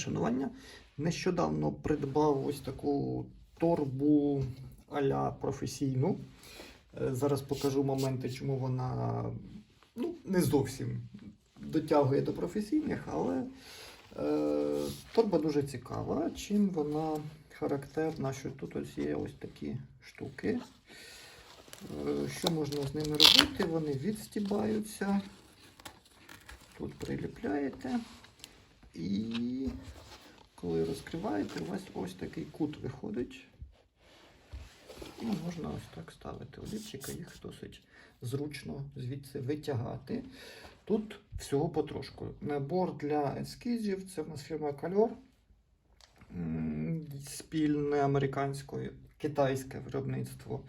Шанування. Нещодавно придбав ось таку торбу а-ля професійну. Е, Зараз покажу моменти, чому вона ну, не зовсім дотягує до професійних, але е, торба дуже цікава. Чим вона характерна, що тут ось є ось такі штуки. Е, Що можна з ними робити? Вони відстібаються. Тут приліпляєте. І коли розкриваєте, у вас ось такий кут виходить. І можна ось так ставити олівчика, їх досить зручно звідси витягати. Тут всього потрошку. Набор для ескізів це в нас фірма. М, Спільне американське, китайське виробництво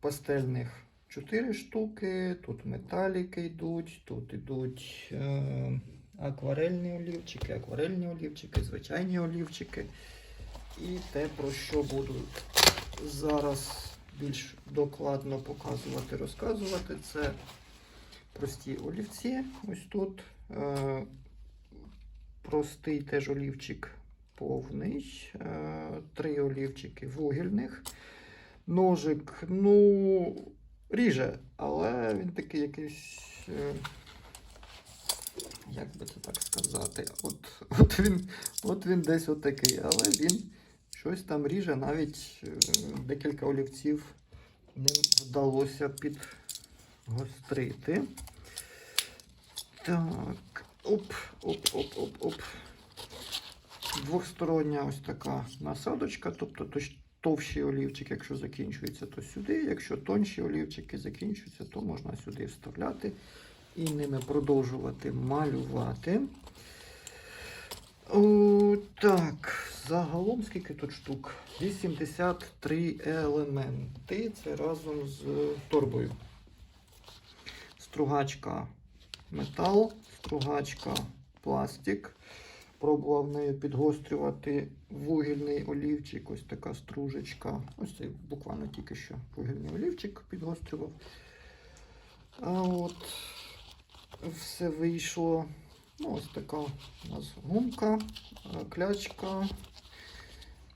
пастельних 4 штуки. Тут металіки йдуть, тут йдуть е, акварельні олівчики, акварельні олівчики, звичайні олівчики. І те, про що буду зараз більш докладно показувати, розказувати, це прості олівці. Ось тут е, простий теж олівчик повний, е, три олівчики вугільних. Ножик, ну, ріже, але він такий якийсь. е, Як би це так сказати? От, от, він, от він десь отакий, але він щось там ріже, навіть е, декілька олівців ним вдалося підгострити. Так, оп, оп, оп, оп, оп. Двохстороння ось така насадочка, тобто товщий олівчик, якщо закінчується, то сюди. Якщо тонші олівчики закінчуються, то можна сюди вставляти і ними продовжувати малювати. О, так, загалом скільки тут штук? 83 елементи. Це разом з торбою. Стругачка метал, стругачка пластик. Пробував нею підгострювати вугільний олівчик, ось така стружечка. Ось цей буквально тільки що вугільний олівчик підгострював. А от все вийшло. Ну, ось така у нас гумка, е, клячка,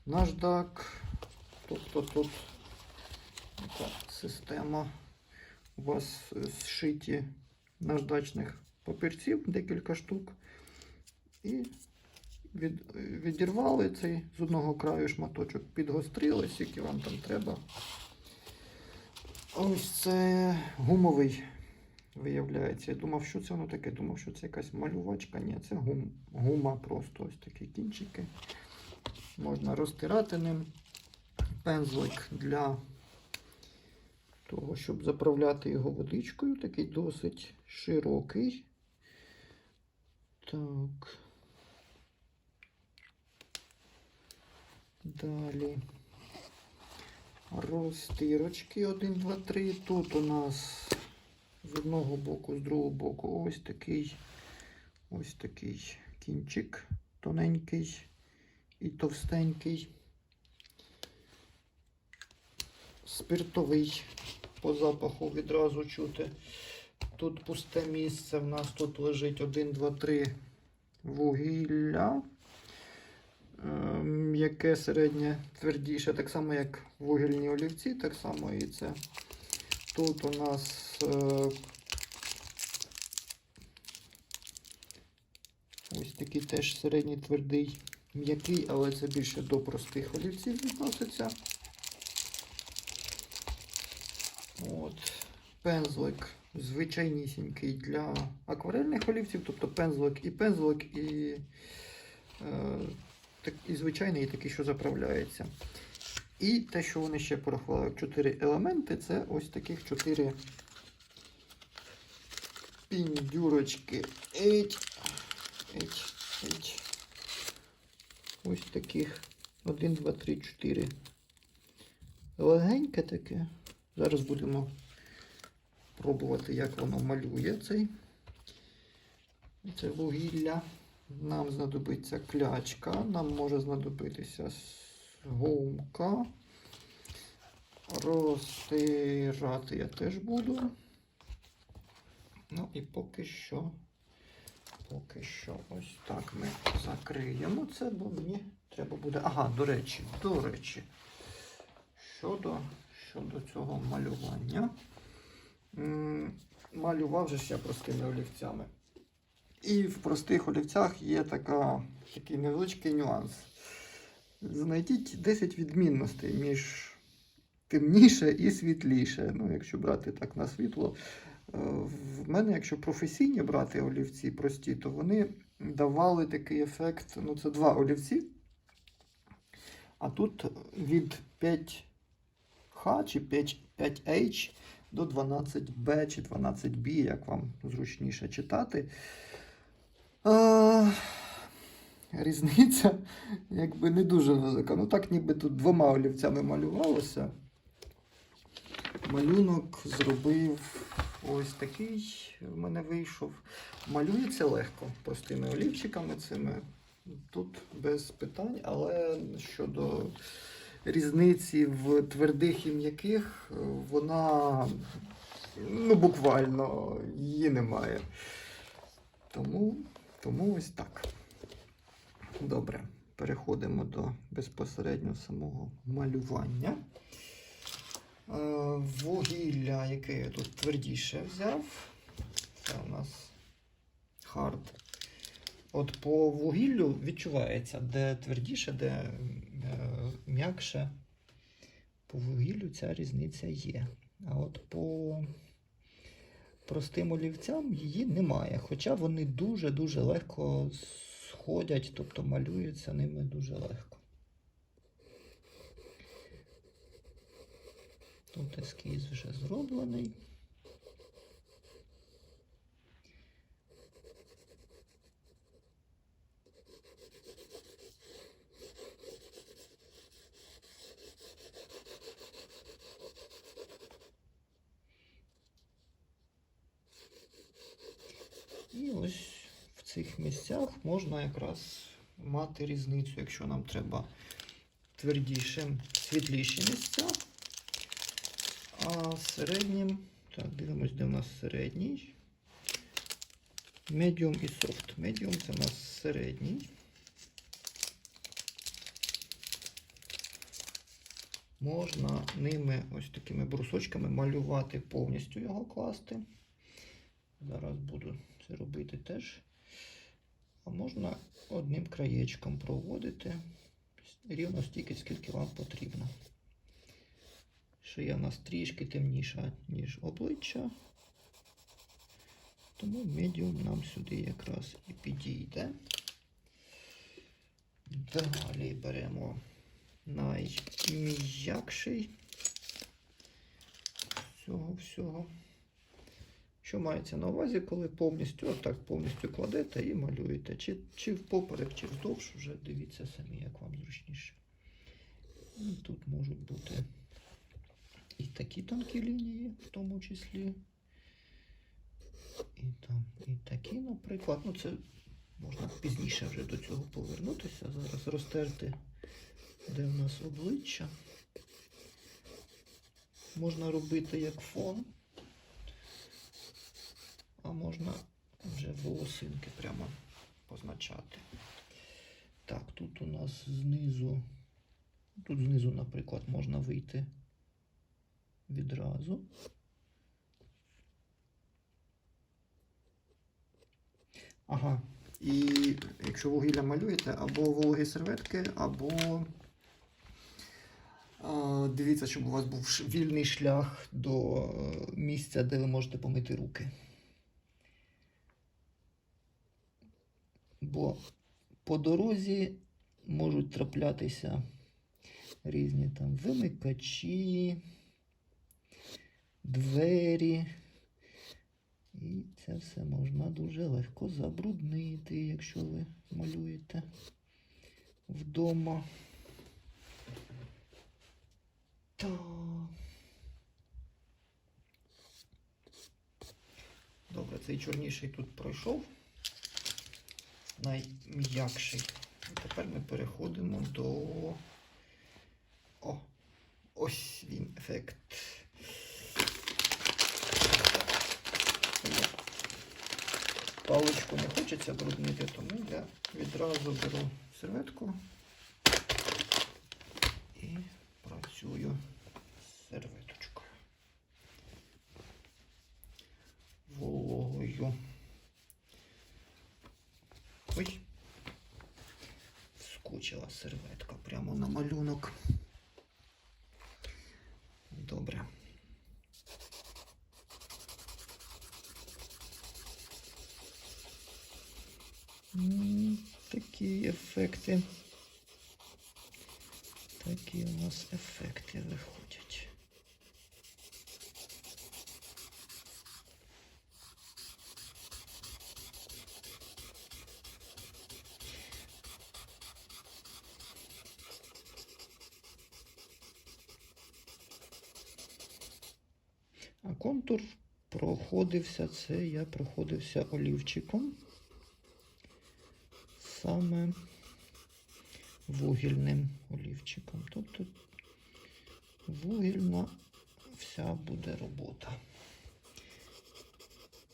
наждак. Тобто тут така система у вас зшиті наждачних папірців, декілька штук. І від, відірвали цей з одного краю шматочок, підгострили, скільки вам там треба. Ось це гумовий виявляється. Я думав, що це воно таке. Думав, що це якась малювачка. Ні, це гум, гума просто ось такі кінчики. Можна розтирати ним пензлик для того, щоб заправляти його водичкою. Такий досить широкий. Так. Далі. Розтирочки 1, 2, 3. Тут у нас з одного боку, з другого боку ось такий ось такий кінчик тоненький і товстенький. Спиртовий по запаху відразу чути. Тут пусте місце. В нас тут лежить 1, 2, 3 вугілля. Ем, Яке середнє твердіше, так само як вугільні олівці, так само і це. Тут у нас е, ось такий теж середній твердий м'який, але це більше до простих олівців відноситься. От. Пензлик звичайнісінький для акварельних олівців, тобто пензлик і пензлик, і, е, так, і звичайний, і такий, що заправляється. І те, що вони ще порахували, чотири елементи, це ось таких чотири піндюрочки. Еть, еть, еть. Ось таких 1, 2, 3, 4. Легеньке таке. Зараз будемо пробувати, як воно малює цей. Це вугілля. Нам знадобиться клячка, нам може знадобитися гумка. Розтирати я теж буду. Ну і поки що поки що ось так ми закриємо це, бо мені треба буде. Ага, до речі, до речі. Щодо, щодо цього малювання. Малював же я простими олівцями. І в простих олівцях є така, такий невеличкий нюанс. Знайдіть 10 відмінностей між темніше і світліше. Ну, якщо брати так на світло. В мене, якщо професійні брати олівці прості, то вони давали такий ефект. Ну, це два олівці. А тут від 5H чи 5, 5H до 12B чи 12B, як вам зручніше читати. А, різниця якби не дуже велика. Ну так ніби тут двома олівцями малювалося. Малюнок зробив ось такий. В мене вийшов. Малюється легко простими олівчиками цими. Тут без питань, але щодо різниці в твердих і м'яких, вона ну, буквально її немає. Тому, тому ось так. Добре, переходимо до безпосередньо самого малювання. Е, Вугілля, яке я тут твердіше взяв. Це у нас хард. От по вугіллю відчувається, де твердіше, де е, м'якше. По вугіллю ця різниця є. А от по простим олівцям її немає. Хоча вони дуже-дуже легко сходять, тобто малюються ними дуже легко. Тут ескіз вже зроблений. І ось в цих місцях можна якраз мати різницю, якщо нам треба твердіші, світліші місця. А середнім, так, дивимось, де у нас середній. Medium і soft. Medium це у нас середній. Можна ними ось такими брусочками малювати, повністю його класти. Зараз буду це робити теж. А можна одним краєчком проводити рівно стільки, скільки вам потрібно. Шия у нас трішки темніша, ніж обличчя. Тому медіум нам сюди якраз і підійде. Далі беремо найм'якший з цього всього. Що мається на увазі, коли повністю отак повністю кладете і малюєте. Чи, чи впоперек, чи вздовж, вже дивіться самі, як вам зручніше. І тут можуть бути і такі тонкі лінії, в тому числі. І там, і такі, наприклад. Ну, це можна пізніше вже до цього повернутися. Зараз розтерти, де в нас обличчя. Можна робити як фон, а можна вже волосинки прямо позначати. Так, тут у нас знизу, тут знизу, наприклад, можна вийти відразу. Ага. І якщо вугілля малюєте, або вологі серветки, або а, дивіться, щоб у вас був вільний шлях до е, місця, де ви можете помити руки. Бо по дорозі можуть траплятися різні там вимикачі, двері. І це все можна дуже легко забруднити, якщо ви малюєте вдома. Так. Добре, цей чорніший тут пройшов. Найм'якший. І тепер ми переходимо до. О! Ось він ефект. Паличку не хочеться бруднити, тому я відразу беру серветку і працюю з серветочкою. Вологою. Ой. Скучила серветка прямо на малюнок. Добре. Такі ефекти. Такі у нас ефекти виходять. А контур проходився, це я проходився олівчиком. Саме вугільним олівчиком. Тобто вугільна вся буде робота.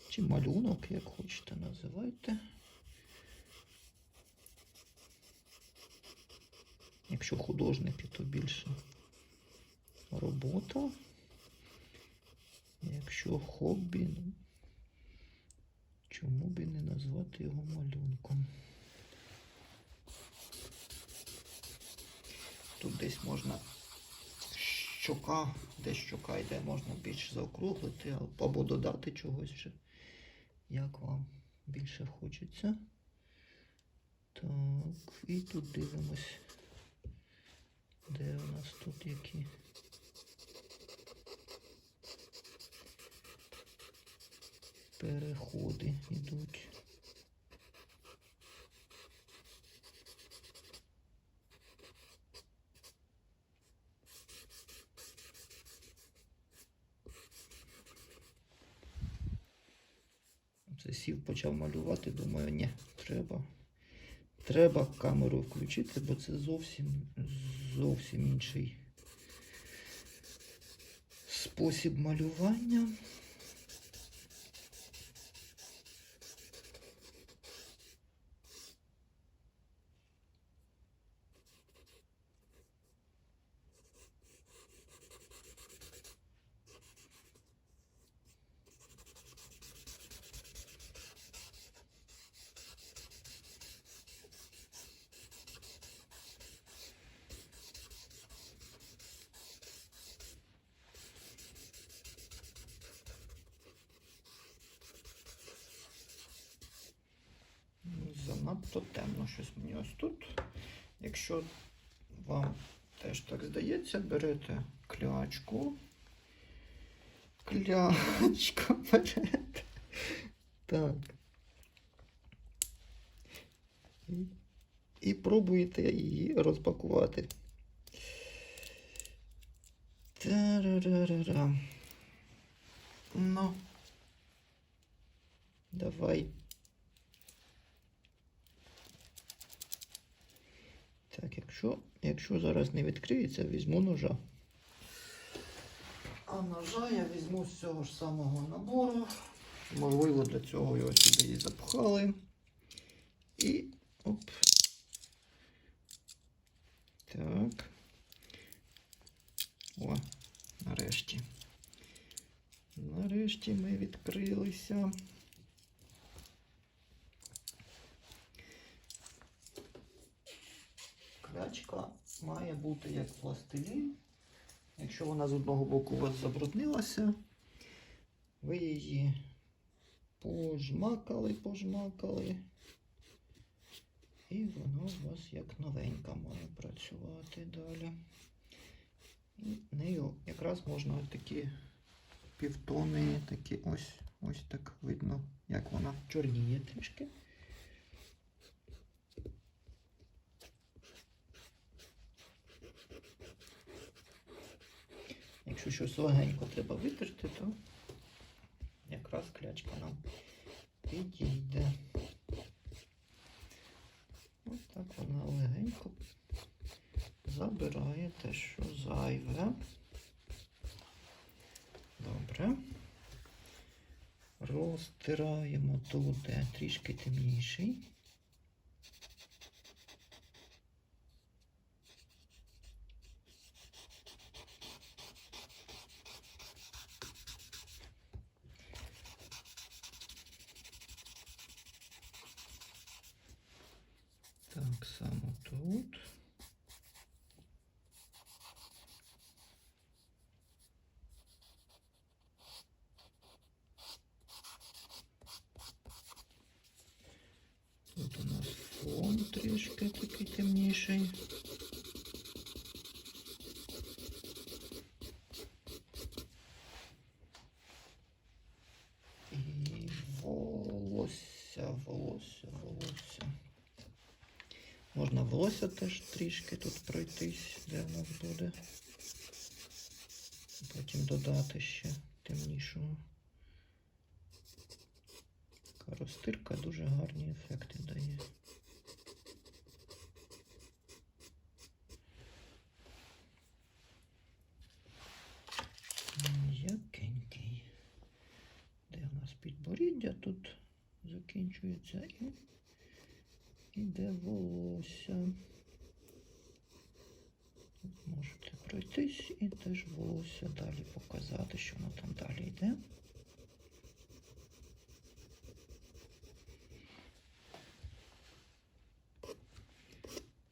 Чи малюнок, як хочете, називайте. Якщо художники, то більше робота. Якщо хобі, ну, чому б і не назвати його малюнком? Тут десь можна щока, де щока йде, можна більш заокруглити або додати чогось ще, як вам більше хочеться. Так, і тут дивимось, де у нас тут які. Переходи йдуть. Це сів почав малювати, думаю, ні, треба. Треба камеру включити, бо це зовсім зовсім інший спосіб малювання. Занадто темно щось мені ось тут. Якщо вам теж так здається, берете клячку. Клячка берете. Так. І, і пробуєте її розпакувати. Та-ра-ра-ра-ра. Ну. Давай. Так, якщо, якщо зараз не відкриється, візьму ножа. А ножа я візьму з цього ж самого набору. Можливо, для цього його сюди і запхали. І оп. Так. О, нарешті. Нарешті ми відкрилися. Клячка має бути як пластилін. Якщо вона з одного боку у вас забруднилася, ви її пожмакали, пожмакали. І вона у вас як новенька має працювати далі. І нею якраз можна ось такі півтони, такі ось, ось так видно, як вона чорніє трішки. Якщо щось легенько треба витерти, то якраз клячка нам підійде. Ось так вона легенько забирає те, що зайве. Добре. розтираємо тут, трішки темніший. Так само тут. Тут у нас фон трішки такий темніший. І волосся, волосся, волосся. Можна волосся теж трішки тут пройтись, де в нас буде. Потім додати ще темнішого. Розтирка дуже гарні ефекти дає. Якенький. Де у нас підборіддя тут закінчується і іде волосся. Можете пройтись і теж волосся далі показати, що воно там далі йде.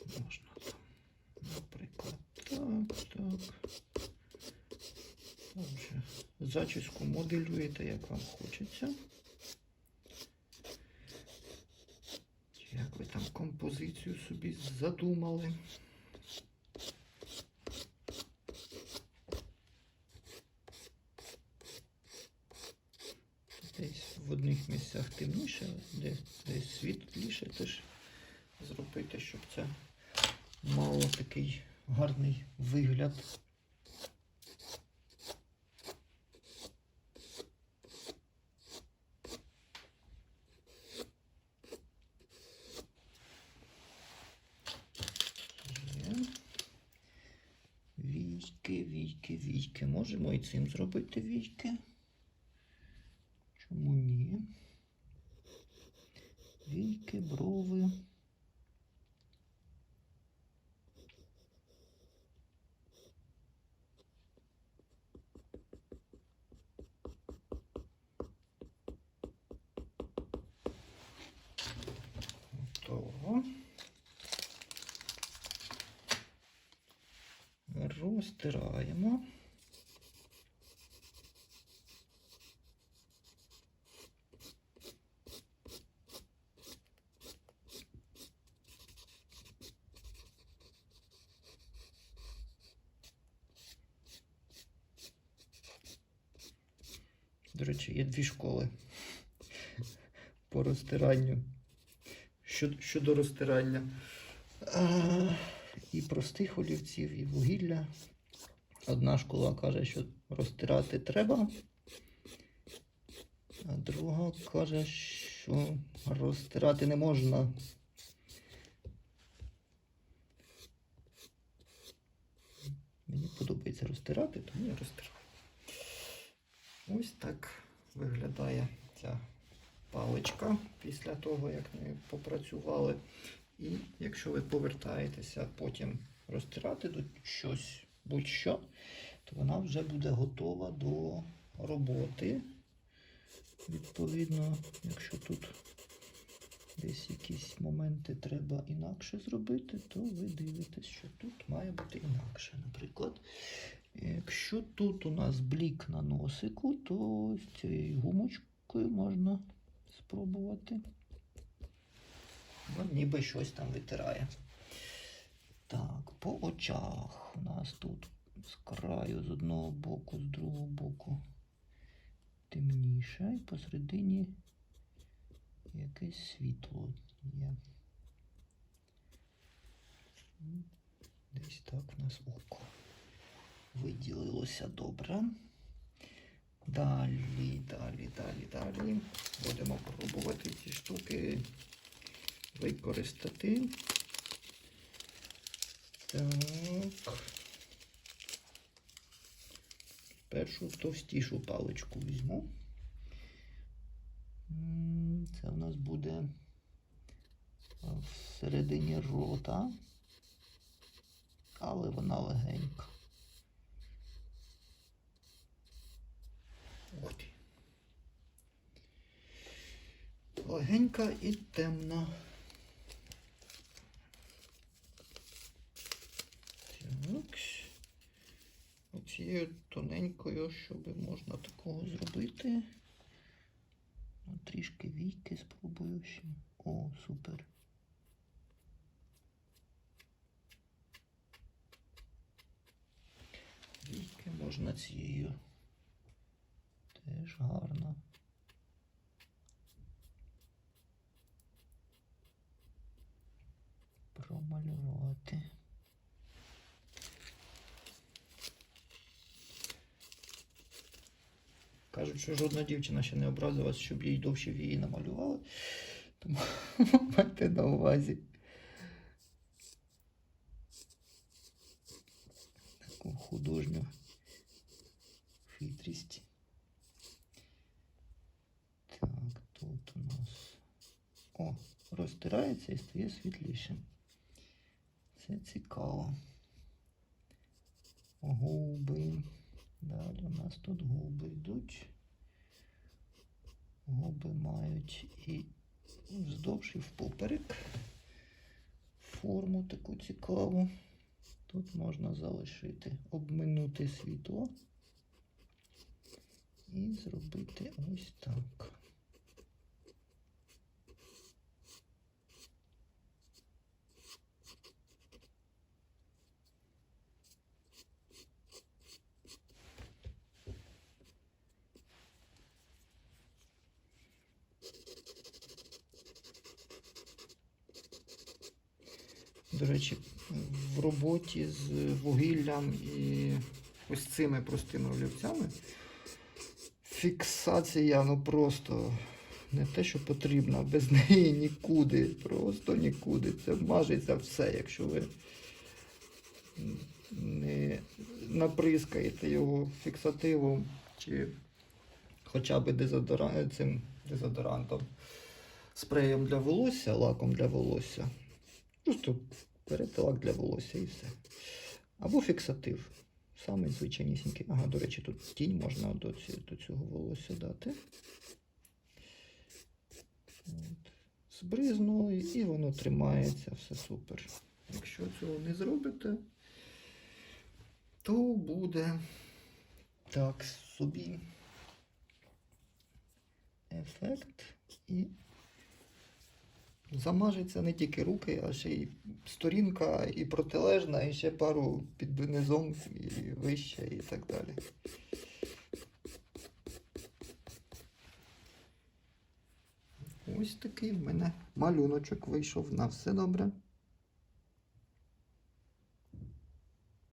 Можна там, наприклад, так, так. Там вже зачіску моделюєте, як вам хочеться. Чи Як ви там композицію собі задумали. Десь в одних місцях темніше, де, десь світліше теж зробити, щоб це мало такий гарний вигляд. Є. Війки, війки, війки. Можемо і цим зробити війки. Чому ні? Війки, брови. Розтираємо. До речі, є дві школи по розтиранню. Щодо, розтирання. А, і простих олівців, і вугілля. Одна школа каже, що розтирати треба, а друга каже, що розтирати не можна. Мені подобається розтирати, тому я розтираю. Ось так виглядає ця паличка після того, як ми попрацювали. І якщо ви повертаєтеся потім розтирати тут щось, будь-що, то вона вже буде готова до роботи. Відповідно, якщо тут десь якісь моменти треба інакше зробити, то ви дивитесь, що тут має бути інакше. Наприклад, якщо тут у нас блік на носику, то цією гумочкою можна спробувати. Ну, ніби щось там витирає. Так, по очах у нас тут з краю, з одного боку, з другого боку темніше, і посередині якесь світло є. Десь так у нас око виділилося добре. Далі, далі, далі, далі. Будемо пробувати ці штуки використати. Так. Першу товстішу паличку візьму. Це у нас буде всередині рота, але вона легенька. От. Легенька і темна. Так. Оцією тоненькою, щоб можна такого зробити. Ну, Трішки війки спробую ще. О, супер. Війки можна цією. Теж гарно. Промалювати. Кажуть, що жодна дівчина ще не образилась, щоб їй довші вії намалювали. Тому майте на увазі. Таку художню хитрість. Так, тут у нас. О, розтирається і стає світлішим. Це цікаво. Губи. Далі у нас тут губи йдуть. Губи мають і вздовж і впоперек. Форму таку цікаву. Тут можна залишити, обминути світло і зробити ось так. До речі, в роботі з вугіллям і ось цими простими олівцями фіксація ну просто не те, що потрібна, без неї нікуди, просто нікуди. Це мажеться все, якщо ви не наприскаєте його фіксативом чи хоча б дезодора... цим дезодорантом, спреєм для волосся, лаком для волосся. Просто берете лак для волосся і все. Або фіксатив. Самий звичайнісінький. Ага, до речі, тут тінь можна до, ці, до цього волосся дати. От. Збризнули і воно тримається, все супер. Якщо цього не зробите, то буде так собі ефект і замажеться не тільки руки, а ще й сторінка, і протилежна, і ще пару під низом, і вище, і так далі. Ось такий в мене малюночок вийшов на все добре.